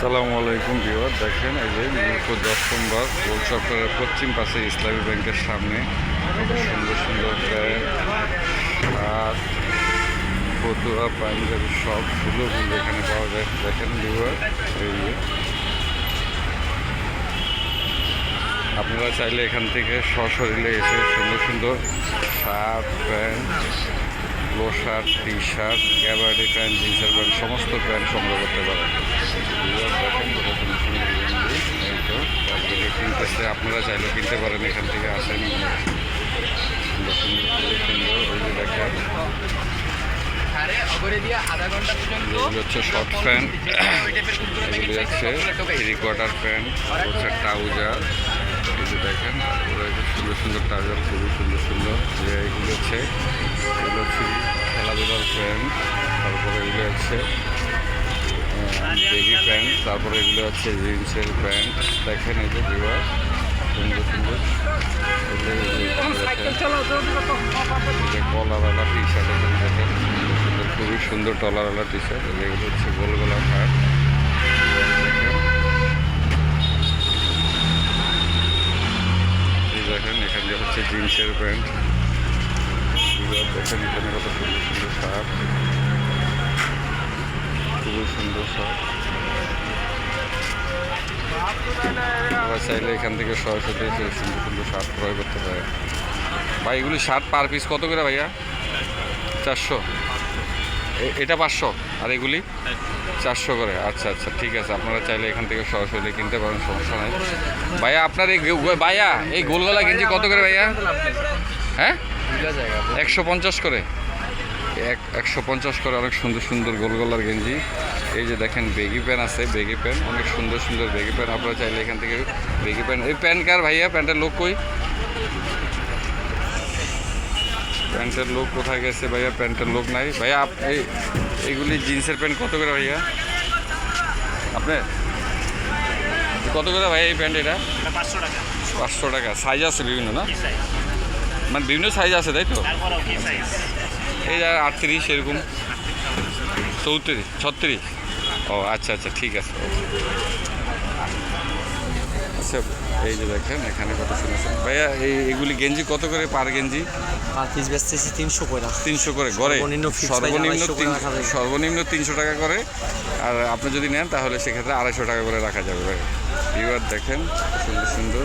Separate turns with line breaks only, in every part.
আসসালামু আলাইকুম বিওয়ার দেখেন এই যে মিরপুর দশ গোল পশ্চিম পাশে ইসলামী ব্যাংকের সামনে। সুন্দর সুন্দর শার্ট ফতুয়া পাঞ্জাবি সব মূল্যে এখানে পাওয়া যায়। দেখেন বিওয়ার এই আপনারা চাইলে এখান থেকে সশরীরে এসে সুন্দর সুন্দর শার্ট, প্যান্ট লো shirt T shirt gabardine pant, জিন্সের প্যান্ট, সমস্ত প্যান্ট সংগ্রহ করতে পারেন। আপনারা চাইলে কিনতে পারেন, এখান থেকে আসেন। সুন্দর সুন্দর ওই যে দেখেন হচ্ছে শর্ট প্যান্ট এগুলি হচ্ছে থ্রি কোয়ার্টার প্যান্ট হচ্ছে ট্রাউজার দেখেন তারপরে সুন্দর সুন্দর ট্রাউজার খুবই সুন্দর সুন্দর। এগুলো হচ্ছে এগুলো হচ্ছে খেলাধুলার প্যান্ট তারপরে এগুলো হচ্ছে বেবি প্যান্ট তারপরে এগুলো হচ্ছে জিন্সের প্যান্ট দেখেন এই যে বিবাহ সুন্দর সুন্দর। কলারওয়ালা টি শার্ট এখানে দেখেন সুন্দর খুবই সুন্দর টলারওয়ালা টি শার্ট এগুলো হচ্ছে গোল গোলা শার্ট দেখেন। এই দেখেন হচ্ছে জিন্সের প্যান্ট দেখেন এখানে কত সুন্দর সুন্দর শার্ট খুবই সুন্দর শার্ট আপনারা চাইলে এখান থেকে সরাসরি এসে সুন্দর ক্রয় করতে পারে। ভাই, এগুলি শার্ট পার পিস কত করে ভাইয়া? চারশো। এটা পাঁচশো? আর এগুলি? চারশো করে। আচ্ছা আচ্ছা ঠিক আছে। আপনারা চাইলে এখান থেকে সরাসরি কিনতে পারেন, সমস্যা নাই। ভাইয়া, আপনার এই ভাইয়া, এই গোলগলা গেঞ্জি কত করে ভাইয়া? হ্যাঁ? একশো পঞ্চাশ করে। এক একশো পঞ্চাশ করে অনেক সুন্দর সুন্দর গোলগলার গেঞ্জি। এই যে দেখেন বেগি প্যান্ট আছে বেগি প্যান্ট অনেক সুন্দর সুন্দর বেগি প্যান্ট আপনারা চাইলে এখান থেকে বেগি প্যান্ট এই প্যান্ট কার ভাইয়া? প্যান্টের লোক কই? প্যান্টের লোক কোথায় গেছে ভাইয়া? প্যান্টের লোক নাই। ভাইয়া এই এইগুলি জিন্সের প্যান্ট কত করে ভাইয়া? আপনার কত করে ভাইয়া এই প্যান্ট এটা?
পাঁচশো টাকা।
পাঁচশো টাকা। সাইজ আছে বিভিন্ন না? মানে বিভিন্ন সাইজ আছে তাই তো? এই যে আটত্রিশ এরকম। চৌত্রিশ ছত্রিশ। ও আচ্ছা আচ্ছা ঠিক আছে। আচ্ছা এই যে দেখেন এখানে কত সুন্দর। ভাইয়া এই এগুলি গেঞ্জি কত করে পার গেঞ্জি?
পার পিস বেচতেছি তিনশো করে।
তিনশো করে গড়ে?
সর্বনিম্ন
সর্বনিম্ন
250 করে
তিন
রাখা যায়।
সর্বনিম্ন তিনশো টাকা করে। আর আপনি যদি নেন তাহলে সেক্ষেত্রে আড়াইশো টাকা করে রাখা যাবে এবার দেখেন সুন্দর সুন্দর।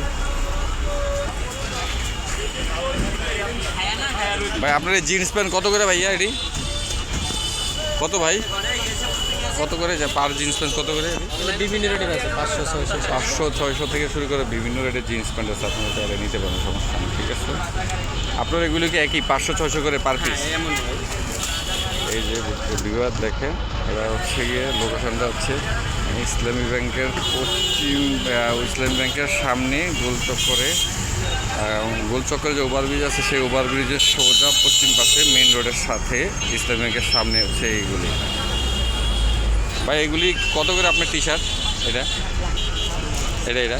ভাই আপনার এই জিন্স প্যান্ট কত করে ভাইয়া এটি? কত ভাই? কত করে? যা পার জিন্স প্যান্ট কত করে?
বিভিন্ন রেটে আছে পাঁচশো ছয়শো
পাঁচশো ছয়শো থেকে শুরু করে বিভিন্ন রেটের জিন্স প্যান্ট আছে আপনারা তাহলে নিতে পারেন সমস্যা নেই ঠিক আছে? আপনার এগুলো কি একই পাঁচশো ছয়শো করে পার পিস এই যে বিবাদ দেখেন, এরা হচ্ছে গিয়ে লোকেশনটা হচ্ছে ইসলামী ব্যাংকের পশ্চিম ইসলামী ব্যাংকের সামনে গোলচক্করে গোলচক্করে যে ওভারব্রিজ আছে, সেই ওভারব্রিজের সোজা পশ্চিম পাশে মেইন রোডের সাথে ইসলামী ব্যাংকের সামনে হচ্ছে এইগুলি। ভাই, এগুলি কত করে আপনার টি শার্ট এটা? এটা এটা?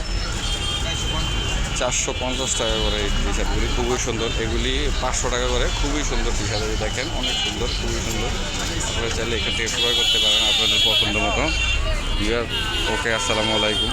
চারশো পঞ্চাশ টাকা করে এই টি শার্টগুলি খুবই সুন্দর। এগুলি পাঁচশো টাকা করে, খুবই সুন্দর টি শার্ট দেখেন, অনেক সুন্দর, খুবই সুন্দর। আপনারা চাইলে এখান থেকে ক্রয় করতে পারেন আপনাদের পছন্দ মতো। ওকে আসসালামু আলাইকুম।